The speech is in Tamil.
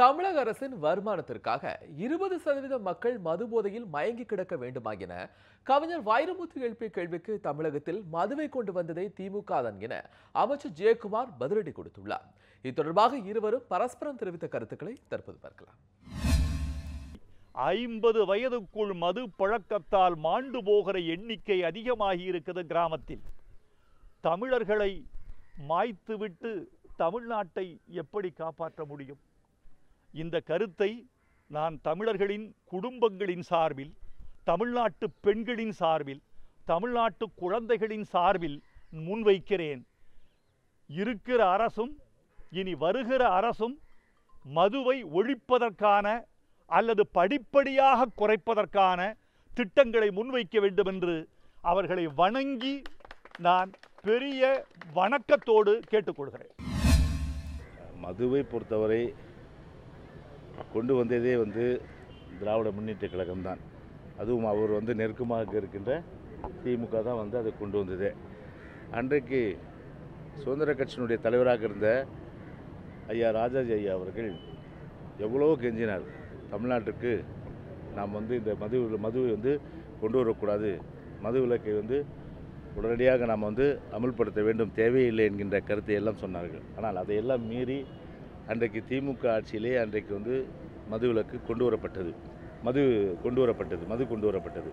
தமிழக அரசின் வருமானத்திற்காக இருபது சதவீத மக்கள் மது போதையில் மயங்கி கிடக்க வேண்டுமா என கவிஞர் வைரமுத்து எழுப்பிய கேள்விக்கு தமிழகத்தில் மதுவை கொண்டு வந்ததை திமுக தான் என அமைச்சர் ஜெயக்குமார் பதிலடி கொடுத்துள்ளார். இது தொடர்பாக இருவரும் பரஸ்பரம் தெரிவித்த கருத்துக்களை தற்போது பார்க்கலாம். ஐம்பது வயதுக்குள் மது பழக்கத்தால் மாண்டு போகிற எண்ணிக்கை அதிகமாகி இருக்குது கிராமத்தில். தமிழர்களை மாய்த்துவிட்டு தமிழ்நாட்டை எப்படி காப்பாற்ற முடியும்? இந்த கருத்தை நான் தமிழர்களின் குடும்பங்களின் சார்பில் தமிழ்நாட்டு பெண்களின் சார்பில் தமிழ்நாட்டு குழந்தைகளின் சார்பில் முன்வைக்கிறேன். இருக்கிற அரசும் இனி வருகிற அரசும் மதுவை ஒழிப்பதற்கான அல்லது படிப்படியாக குறைப்பதற்கான திட்டங்களை முன்வைக்க வேண்டும் என்று அவர்களை வணங்கி நான் பெரிய வணக்கத்தோடு கேட்டுக்கொள்கிறேன். மதுவை பொறுத்தவரை கொண்டு வந்ததே வந்து திராவிட முன்னேற்ற கழகம்தான். அதுவும் அவர் வந்து நெருக்கமாக இருக்கின்ற திமுக தான் வந்து அதை கொண்டு வந்ததே. அன்றைக்கு சுதந்திர கட்சியினுடைய தலைவராக இருந்த ஐயா ராஜாஜி ஐயா அவர்கள் எவ்வளோ கெஞ்சினார். தமிழ்நாட்டுக்கு நாம் வந்து இந்த மது மதுவை வந்து கொண்டு வரக்கூடாது. மது விலக்கை வந்து உடனடியாக நாம் வந்து அமல்படுத்த வேண்டும். தேவையில்லை என்கின்ற கருத்தை எல்லாம் சொன்னார்கள். ஆனால் அதையெல்லாம் மீறி அன்றைக்கு திமுக ஆட்சியிலே அன்றைக்கு வந்து மதுவிலக்கு கொண்டு வரப்பட்டது. மது கொண்டு வரப்பட்டது. மது கொண்டு வரப்பட்டது.